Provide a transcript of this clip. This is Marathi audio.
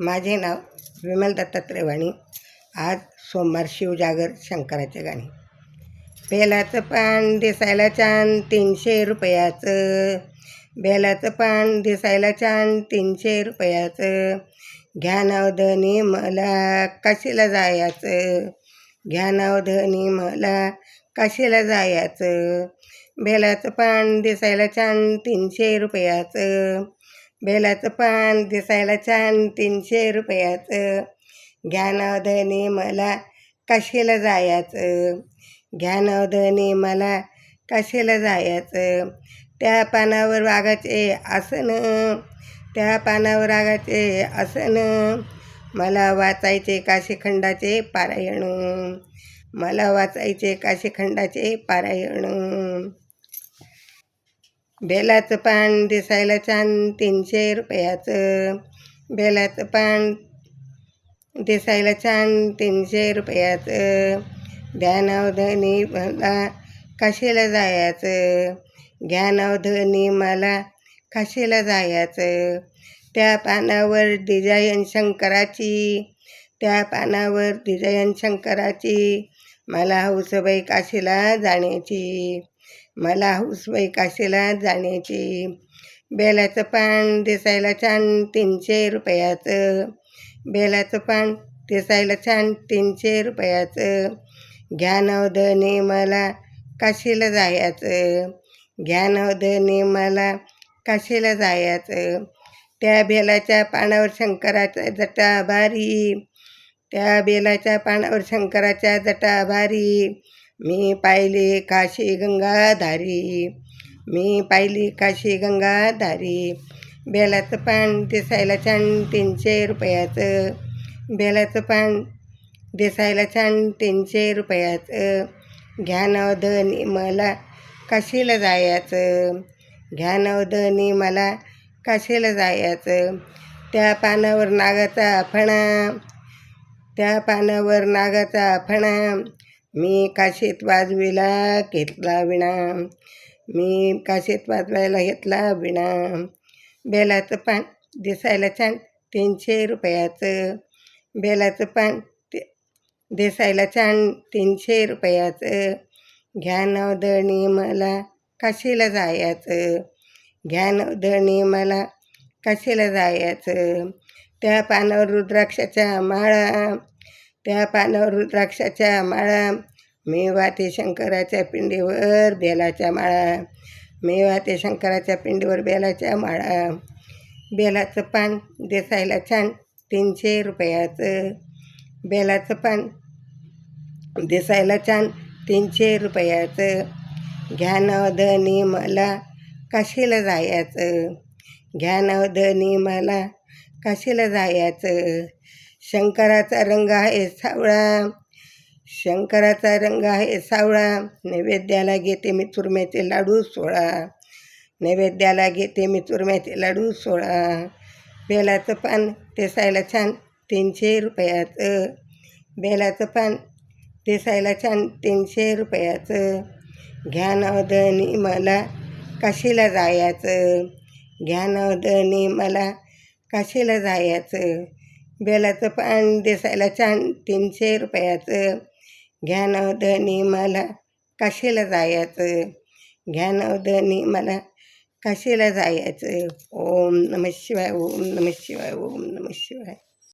माझे नाव विमल दत्तात्रय वाणी आज सोमवार शिवजागर शंकराचे गाणे. बेलाचं पान दिसायला छान तीनशे रुपयाचं. बेलाचं पान दिसायला छान तीनशे रुपयाचं. घ्या नावधनी मला काशीला जायचं? घ्या नावधनी मला काशीला जायचं? बेलाचं पान दिसायला छान तीनशे रुपयाचं. बेलाचं पान दिसायला छान तीनशे रुपयाचं. घ्या मला काशीला जायचं? घ्या मला काशीला जायचं? त्या पानावर वाघाचे आसन त्या पानावर वाघाचे आसन. मला वाचायचे काशीखंडाचे पारायण. मला वाचायचे काशीखंडाचे पारायण. बेलाचं पान दिसायला छान तीनशे रुपयाचं. बेलाचं पान दिसायला छान तीनशे रुपयाचं. ध्यानावधनी मला काशीला जायचं? ज्ञानावधनी मला काशीला जायचं? त्या पानावर डिझाईन शंकराची त्या पानावर डिझाईन शंकराची. मला हौसबाई काशीला जाण्याची मला हौसबाई काशीला जाण्याची. बेलाचं पान दिसायला छान तीनशे रुपयाचं. बेलाचं पान दिसायला छान तीनशे रुपयाचं. ज्ञानोदने मला काशीला जायचं. ज्ञानोदने मला काशीला जायचं. त्या बेलाच्या पानावर शंकराचा जटा भारी. त्या बेलाच्या पानावर शंकराच्या जटा भारी. मी पाहिली काशी गंगाधारी. मी पाहिली काशी गंगाधारी. बेलाचं पान दिसायला छान तीनशे रुपयाचं. बेलाचं पान दिसायला छान तीनशे रुपयाचं. घ्यानवधनी मला काशीला जायचं. घ्यानवधनी मला काशीला जायचं. त्या पानावर नागाचा फणा. त्या पानावर नागाचा फणा. मी काशीत वाजविला घेतला विणा. मी काशीत वाजवायला घेतला विणा. बेलाचं पान दिसायला छान तीनशे रुपयाचं. बेलाचं पान ते दिसायला छान तीनशे रुपयाचं. घ्या नवदणी मला काशीला जायचं. घ्या नवदणी मला काशीला जायचं. त्या पानावर रुद्राक्षाच्या माळा त्या पानावर रुद्राक्षाच्या माळा मेवा ते शंकराच्या पिंडीवर बेलाच्या माळा मेवा ते शंकराच्या पिंडीवर बेलाच्या माळा. बेलाचं पान देसायला छान तीनशे रुपयाचं. बेलाचं पान दिसायला छान तीनशे रुपयाचं. घ्या नवधनी मला काशीला जायचं. घ्या नवधनी मला काशीला जायचं? शंकराचा रंग आहे सावळा. शंकराचा रंग आहे सावळा. नैवेद्याला घेते मी चुरम्याचे लाडू सोळा. नैवेद्याला घेते मी चुरम्याचे लाडू सोळा. बेलाचं पान तेसायला छान तीनशे रुपयाचं. बेलाचं पान तेसायला छान तीनशे रुपयाचं. घ्या नवधनी मला काशीला जायचं? घ्या नवधनी मला काशीला जायचं? बेलाचं पान दिसायला छान तीनशे रुपयाचं. घ्या नवधनी मला काशीला जायचं? घ्या नवधनी मला काशीला जायचं? ओम नम शिवाय ओम नम शिवाय ओम नम शिवाय.